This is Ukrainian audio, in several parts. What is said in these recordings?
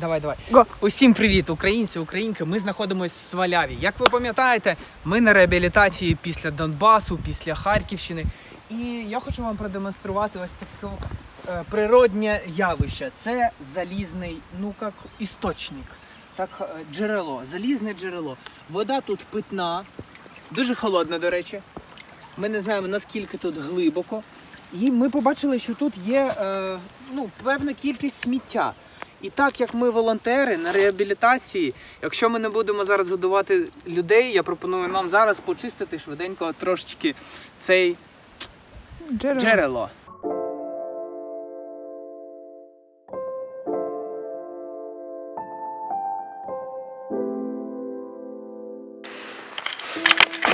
Давай, давай. Го. Усім привіт, українці, українки. Ми знаходимося в Сваляві. Як ви пам'ятаєте, ми на реабілітації після Донбасу, після Харківщини. І я хочу вам продемонструвати ось таке е, природнє явище. Це залізний, ну як істочник, так е, джерело, залізне джерело. Вода тут питна, дуже холодна, до речі. Ми не знаємо наскільки тут глибоко. І ми побачили, що тут є е, ну, певна кількість сміття. І так як ми волонтери на реабілітації, якщо ми не будемо зараз годувати людей, я пропоную нам зараз почистити швиденько трошечки цей Джерело. джерело.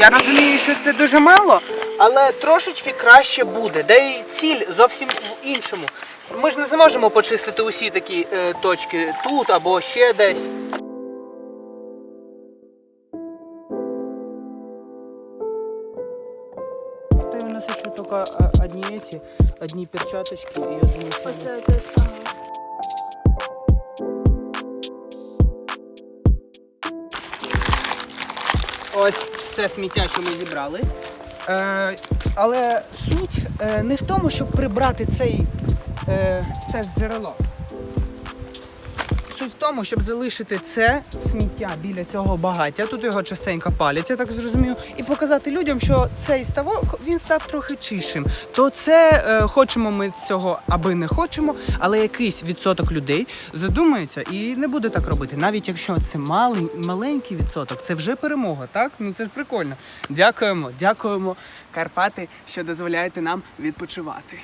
Я розумію, що це дуже мало, але трошечки краще буде. Де і ціль зовсім в іншому. Ми ж не зможемо почистити усі такі е, точки тут або ще десь. Та у нас ще тільки одні эти, одні перчаточки і одні. Оце, оце, ага. Ось все сміття, що ми зібрали. Е, але суть е, не в тому, щоб прибрати цей, е, це джерело. Суть в тому, щоб залишити це сміття біля цього багаття. Тут його частенько палять, я так зрозумів, і показати людям, що цей ставок він став трохи чистшим. То це е, хочемо ми цього аби не хочемо, але якийсь відсоток людей задумається і не буде так робити. Навіть якщо це малий, маленький відсоток, це вже перемога, так? Ну це ж прикольно. Дякуємо, дякуємо, Карпати, що дозволяєте нам відпочивати.